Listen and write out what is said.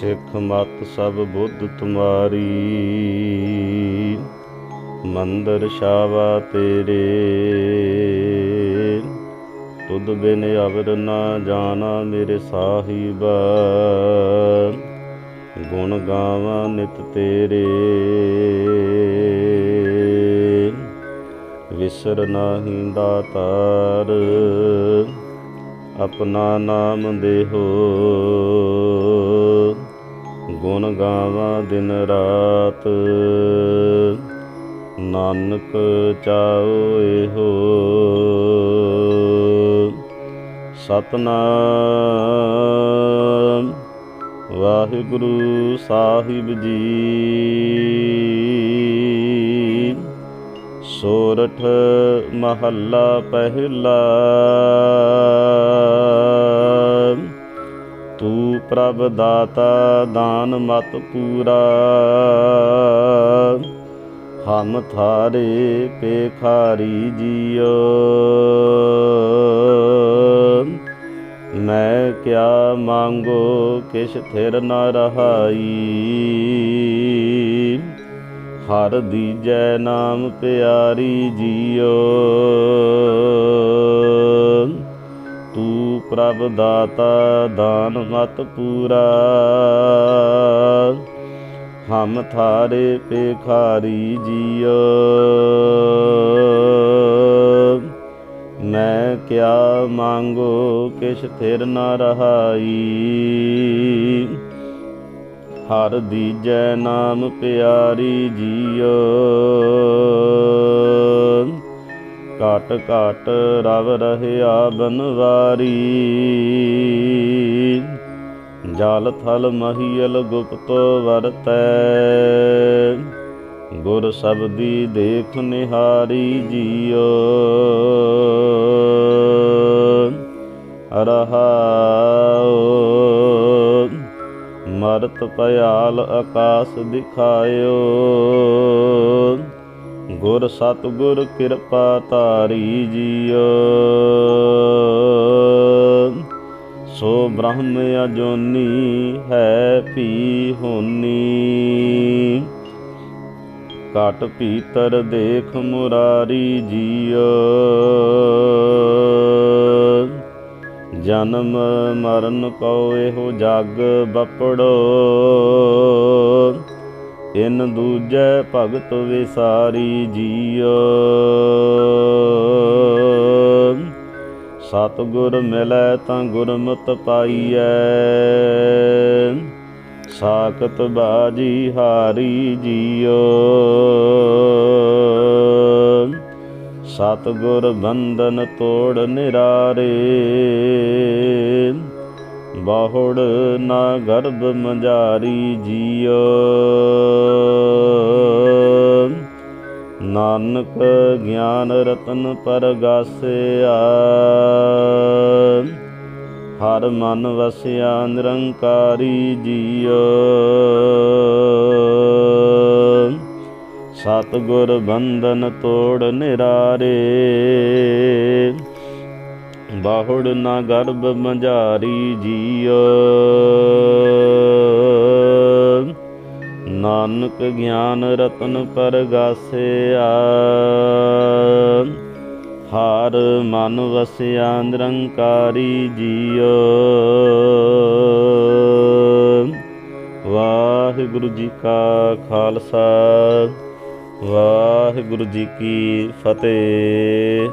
ਸਿੱਖ ਮਤ ਸਭ ਬੁੱਧ ਤੁਮਾਰੀ। ਮੰਦਰ ਸ਼ਾਵਾ ਤੇਰੇ। ਤੁਧ ਬਿਨ ਅਵਰ ਨਾ ਜਾਣਾ ਮੇਰੇ ਸਾਹਿਬਾ। ਗੁਣ ਗਾਵਾਂ ਨਿਤ ਤੇਰੇ। ਵਿਸਰ ਨਾਹੀ ਦਾਤਾਰ। ਆਪਣਾ ਨਾਮ ਦੇਹੋ। ਗੁਣ ਗਾਵਾਂ ਦਿਨ ਰਾਤ। ਨਾਨਕ ਚਾਉ ਇਹੋ। ਸਤਨਾਮ। ਵਾਹਿਗੁਰੂ ਸਾਹਿਬ ਜੀ। ਸੋਰਠ ਮਹੱਲਾ ਪਹਿਲਾ। ਪ੍ਰਭ ਦਾਤਾ ਦਾਨ ਮਤ ਪੂਰਾ। ਹਮ ਥਾਰੇ ਪੇਖਾਰੀ ਜੀਓ। ਮੈਂ ਕਿਆ ਮੰਗੋ ਕਿਛ ਥਿਰ ਨ ਰਹਾਈ। ਹਰ ਦੀਜੈ ਨਾਮ ਪਿਆਰੀ ਜੀਓ। ਪ੍ਰਭ ਦਾਤਾ ਦਾਨ ਮਤ ਪੂਰਾ। ਹਮ ਥਾਰੇ ਪੇਖਾਰੀ ਜੀਓ। ਮੈਂ ਕਿਆ ਮੰਗੋ ਕਿਛ ਥਿਰ ਨ ਰਹਾਈ। ਹਰ ਦੀਜੈ ਨਾਮ ਪਿਆਰੀ ਜੀਓ। ਕਾਟ ਕਾਟ ਰਵ ਰਹਿਆ ਬਨਵਾਰੀ। ਜਲ ਥਲ ਮਹੀਲ ਗੁਪਤ ਵਰਤੈ। ਗੁਰ ਸਬਦੀ ਦੇਖ ਨਿਹਾਰੀ ਜੀਓ। ਰਹਾਉ। ਮਰਤ ਭਿਆਲ ਆਕਾਸ ਦਿਖਾਇਓ। ਗੁਰ ਸਤਿਗੁਰ ਕਿਰਪਾ ਧਾਰੀ ਜੀਓ। ਸੋ ਬ੍ਰਹਮ ਅਜੋਨੀ ਹੈ ਭੀ ਹੋਨੀ। ਕਾਟ ਪੀਤਰ ਦੇਖ ਮੁਰਾਰੀ ਜੀਓ। ਜਨਮ ਮਰਨ ਕਉ ਇਹੋ ਜਗ ਬਪੜੋ। ਇਨ ਦੂਜੈ ਭਗਤ ਵਿਸਾਰੀ ਜੀਓ। ਸਤਿਗੁਰ ਮਿਲੈ ਤਾਂ ਗੁਰਮਤਿ ਪਾਈਐ। ਸਾਖਤ ਬਾਜੀ ਹਾਰੀ ਜੀਓ। ਸਤਿਗੁਰ ਬੰਧਨ ਤੋੜ ਨਿਰਾਰੇ। ਬਾਹੁੜ ਨਾ ਗਰਭ ਮੰਜਾਰੀ ਜੀਓ। ਨਾਨਕ ਗਿਆਨ ਰਤਨ ਪਰਗਾਸਿਆ ਹਰ ਮਨ ਵਸਿਆ ਨਿਰੰਕਾਰੀ ਜੀਓ। ਸਤਿਗੁਰ ਬੰਧਨ ਤੋੜ ਨਿਰਾਰੇ। ਬਾਹੁੜ ਨਾ ਗਰਭ ਮੰਝਾਰੀ ਜੀਓ। ਨਾਨਕ ਗਿਆਨ ਰਤਨ ਪਰਗਾਸਿਆ। ਹਾਰ ਮਨ ਵਸਿਆ ਨਿਰੰਕਾਰੀ ਜੀਓ। ਵਾਹਿਗੁਰੂ ਜੀ ਕਾ ਖਾਲਸਾ, ਵਾਹਿਗੁਰੂ ਜੀ ਕੀ ਫਤਿਹ।